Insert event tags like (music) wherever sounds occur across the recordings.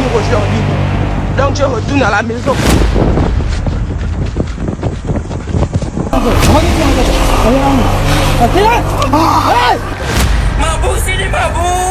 fini aujourd'hui. Donc je retourne à la maison. Mabuk sini mabuk!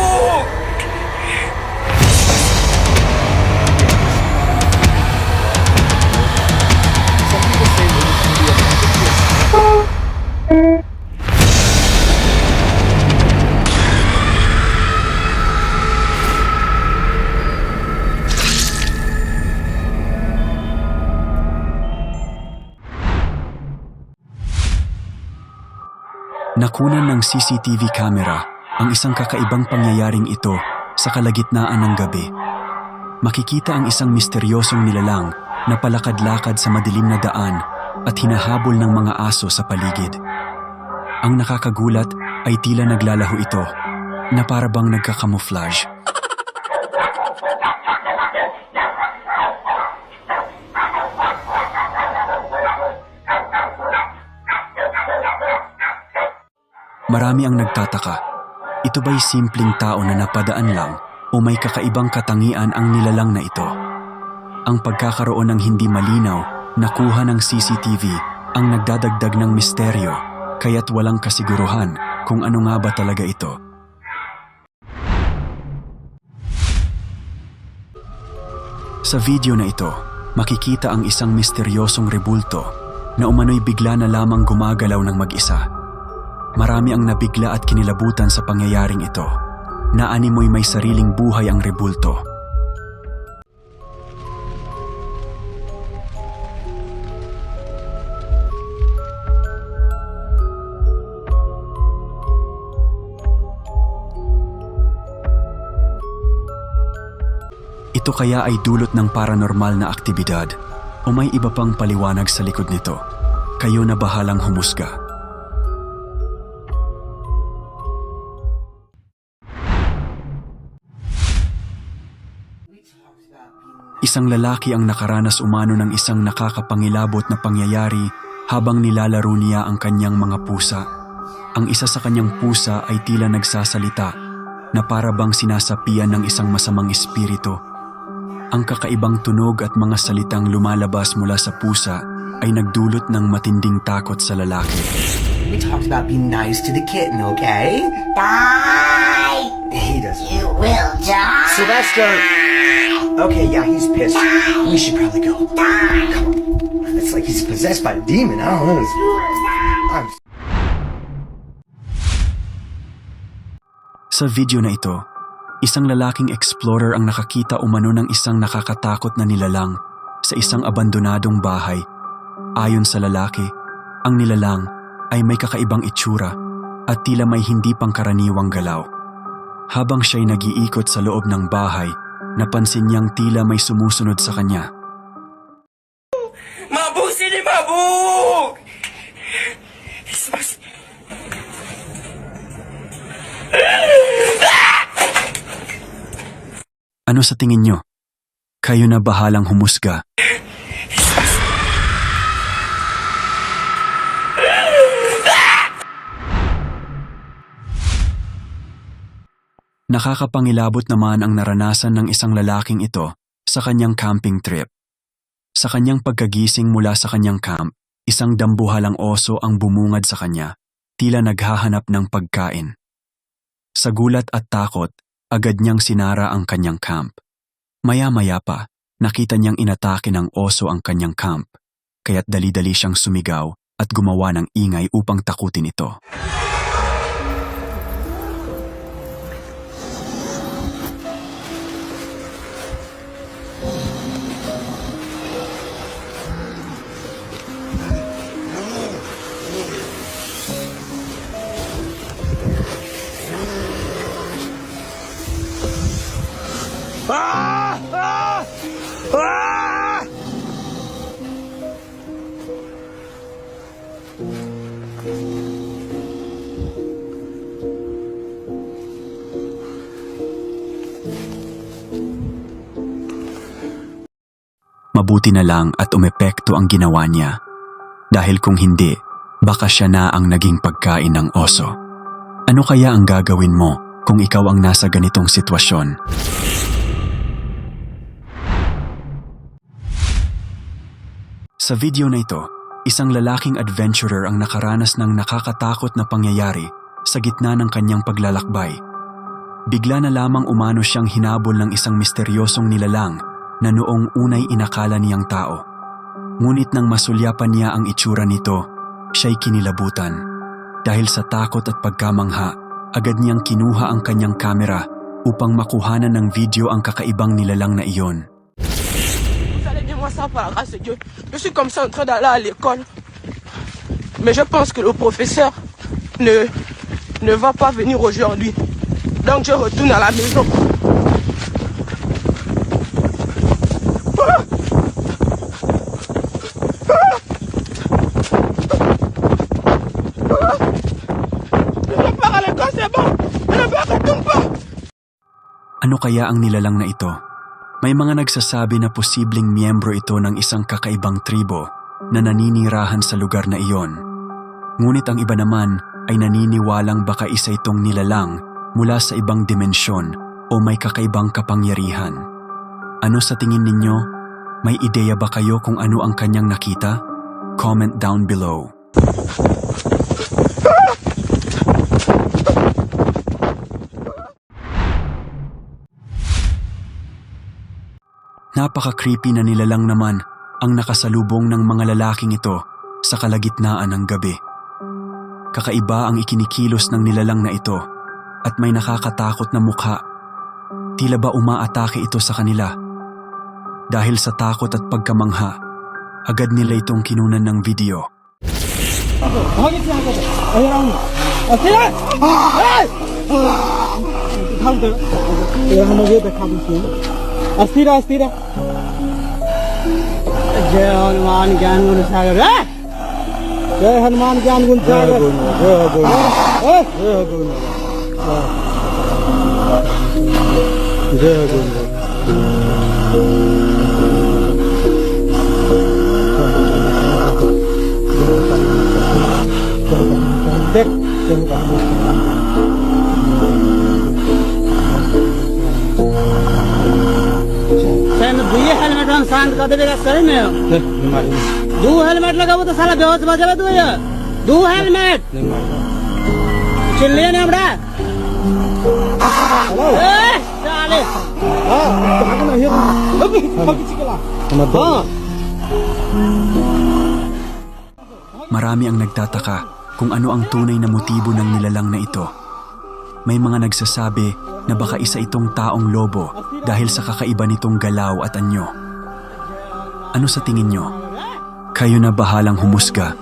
Nakunan ng CCTV camera ang isang kakaibang pangyayaring ito sa kalagitnaan ng gabi. Makikita ang isang misteryosong nilalang na palakad-lakad sa madilim na daan at hinahabol ng mga aso sa paligid. Ang nakakagulat ay tila naglalaho ito na para bang nagkakamuflage. Marami ang nagtataka. Ito ba'y simpleng tao na napadaan lang o may kakaibang katangian ang nilalang na ito? Ang pagkakaroon ng hindi malinaw na kuha ng CCTV ang nagdadagdag ng misteryo kaya't walang kasiguruhan kung ano nga ba talaga ito. Sa video na ito, makikita ang isang misteryosong rebulto na umano'y bigla na lamang gumagalaw ng mag-isa. Marami ang nabigla at kinilabutan sa pangyayaring ito. Naani mo'y may sariling buhay ang rebulto. Ito kaya ay dulot ng paranormal na aktibidad o may iba pang paliwanag sa likod nito. Kayo na bahalang humusga. Isang lalaki ang nakaranas umano ng isang nakakapangilabot na pangyayari habang nilalaro niya ang kanyang mga pusa. Ang isa sa kanyang pusa ay tila nagsasalita na para bang sinasapian ng isang masamang espiritu. Ang kakaibang tunog at mga salitang lumalabas mula sa pusa ay nagdulot ng matinding takot sa lalaki. We talked about being nice to the kitten, okay? Die! He doesn't. You will die! Sylvester! Okay, yeah, he's pissed. We should probably go. Come on. It's like he's possessed by a demon. I don't know. I'm Sa video na ito, isang lalaking explorer ang nakakita umano ng isang nakakatakot na nilalang sa isang abandonadong bahay. Ayon sa lalaki, ang nilalang ay may kakaibang itsura at tila may hindi pangkaraniwang galaw. Habang siya'y nag-iikot sa loob ng bahay, napansin niyang tila may sumusunod sa kanya. Mabuk sini mabuk! Mas- Ano sa tingin nyo? Kayo na bahalang humusga. Nakakapangilabot naman ang naranasan ng isang lalaking ito sa kanyang camping trip. Sa kanyang pagkagising mula sa kanyang camp, isang dambuhalang oso ang bumungad sa kanya, tila naghahanap ng pagkain. Sa gulat at takot, agad niyang sinara ang kanyang camp. Maya-maya pa, nakita niyang inatake ng oso ang kanyang camp, kaya't dali-dali siyang sumigaw at gumawa ng ingay upang takutin ito. Mabuti na lang at umepekto ang ginawa niya dahil kung hindi, baka siya na ang naging pagkain ng oso. Ano kaya ang gagawin mo kung ikaw ang nasa ganitong sitwasyon? Sa video na ito, isang lalaking adventurer ang nakaranas ng nakakatakot na pangyayari sa gitna ng kanyang paglalakbay. Bigla na lamang umano siyang hinabol ng isang misteryosong nilalang na noong unay inakala niyang tao. Ngunit nang masulyapan niya ang itsura nito, siya'y kinilabutan. Dahil sa takot at pagkamangha, agad niyang kinuha ang kanyang kamera upang makuhanan ng video ang kakaibang nilalang na iyon. Je suis comme ça en train d'aller à l'école. Mais je pense que le professeur ne, ne va pas venir aujourd'hui. Donc je retourne à la maison. Je pars à l'école, c'est bon. Je ne me retourne pas. Ano kaya ang nilalang na ito? May mga nagsasabi na posibleng miyembro ito ng isang kakaibang tribo na naninirahan sa lugar na iyon. Ngunit ang iba naman ay naniniwalang baka isa itong nilalang mula sa ibang dimensyon o may kakaibang kapangyarihan. Ano sa tingin ninyo? May ideya ba kayo kung ano ang kanyang nakita? Comment down below. Napaka-creepy na nilalang naman ang nakasalubong ng mga lalaking ito sa kalagitnaan ng gabi. Kakaiba ang ikinikilos ng nilalang na ito at may nakakatakot na mukha. Tila ba umaatake ito sa kanila? Dahil sa takot at pagkamangha, agad nila itong kinunan ng video. Hayır, अस्थिर अस्थिर जय हनुमान ज्ञान गुण सागर। जय हनुमान ज्ञान गुण सागर। जय गुण। जय जय गुण। देख। এখন সান কতটা কাজ করেন না। দু হেলমেট লাগাবো তো সারা বেহস বাজাবে তুই দু হেলমেট। চিনলেন আমরা। Marami ang nagtataka kung ano ang tunay na motibo ng nilalang na ito. May mga nagsasabi na baka isa itong taong lobo dahil sa kakaiba nitong galaw at anyo. Ano sa tingin nyo? Kayo na bahalang humusga.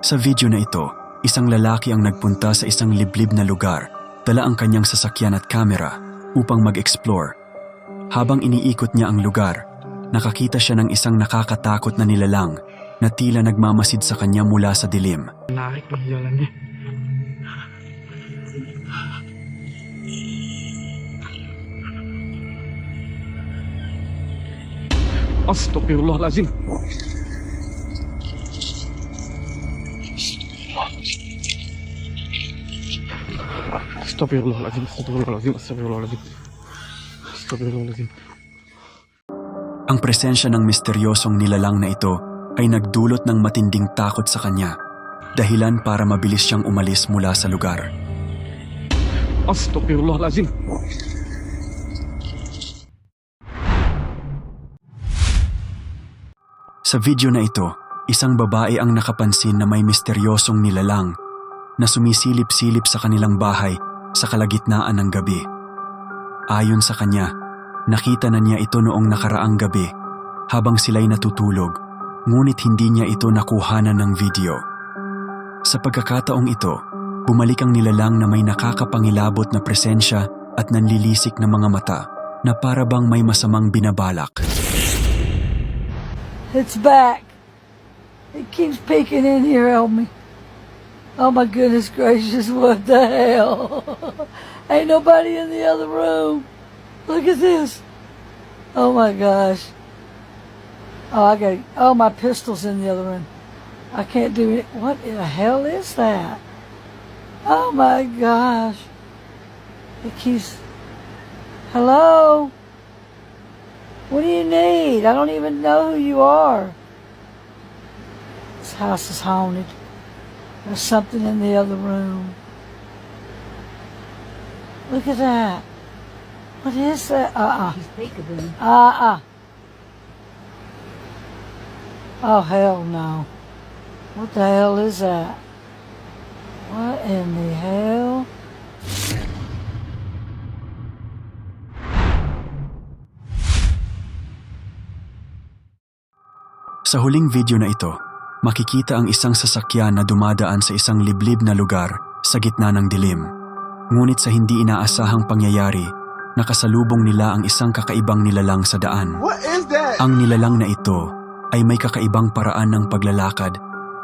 Sa video na ito, isang lalaki ang nagpunta sa isang liblib na lugar, dala ang kanyang sasakyan at kamera upang mag-explore. Habang iniikot niya ang lugar, nakakita siya ng isang nakakatakot na nilalang na tila nagmamasid sa kanya mula sa dilim. Narik lah jalannya. Astagfirullahaladzim. Astagfirullahaladzim, astagfirullahaladzim, astagfirullahaladzim. Astagfirullahaladzim. Ang presensya ng misteryosong nilalang na ito ay nagdulot ng matinding takot sa kanya, dahilan para mabilis siyang umalis mula sa lugar. Astagfirullahaladzim. Sa video na ito, isang babae ang nakapansin na may misteryosong nilalang na sumisilip-silip sa kanilang bahay sa kalagitnaan ng gabi. Ayon sa kanya, nakita na niya ito noong nakaraang gabi habang sila'y natutulog, ngunit hindi niya ito nakuhanan ng video. Sa pagkakataong ito, bumalik ang nilalang na may nakakapangilabot na presensya at nanlilisik na mga mata na para bang may masamang binabalak. It's back. It keeps peeking in here on me. Oh my goodness gracious, what the hell? (laughs) Ain't nobody in the other room. Look at this. Oh my gosh. Oh, I got. Oh, my pistol's in the other room. I can't do it. What in the hell is that? Oh my gosh. It keeps. Hello? What do you need? I don't even know who you are. This house is haunted. There's something in the other room. Look at that. What is that? Uh uh Uh uh. Oh, hell no. What the hell is that? What in the hell? Sa huling video na ito, makikita ang isang sasakyan na dumadaan sa isang liblib na lugar sa gitna ng dilim. Ngunit sa hindi inaasahang pangyayari, nakasalubong nila ang isang kakaibang nilalang sa daan. What is that? Ang nilalang na ito ay may kakaibang paraan ng paglalakad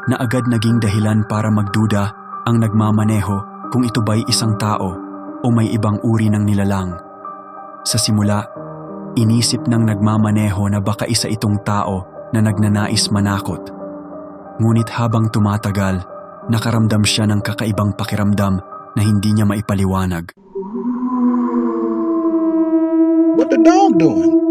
na agad naging dahilan para magduda ang nagmamaneho kung ito ba'y isang tao o may ibang uri ng nilalang. Sa simula, inisip ng nagmamaneho na baka isa itong tao na nagnanais manakot. Ngunit habang tumatagal, nakaramdam siya ng kakaibang pakiramdam na hindi niya maipaliwanag. What the dog doing?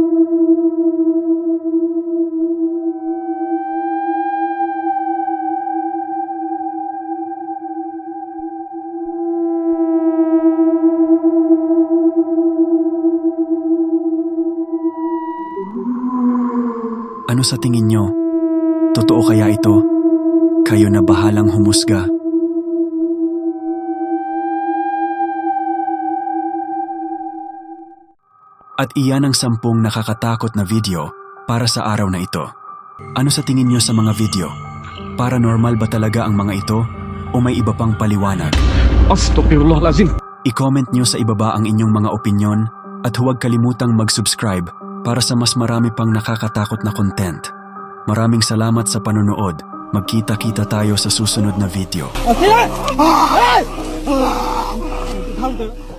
Ano sa tingin nyo? Totoo kaya ito? Kayo na bahalang humusga. At iyan ang sampung nakakatakot na video para sa araw na ito. Ano sa tingin nyo sa mga video? Paranormal ba talaga ang mga ito o may iba pang paliwanag? Astaghfirullahalazim. I-comment nyo sa ibaba ang inyong mga opinyon at huwag kalimutang mag-subscribe para sa mas marami pang nakakatakot na content. Maraming salamat sa panonood. Magkita-kita tayo sa susunod na video. Okay. Hey!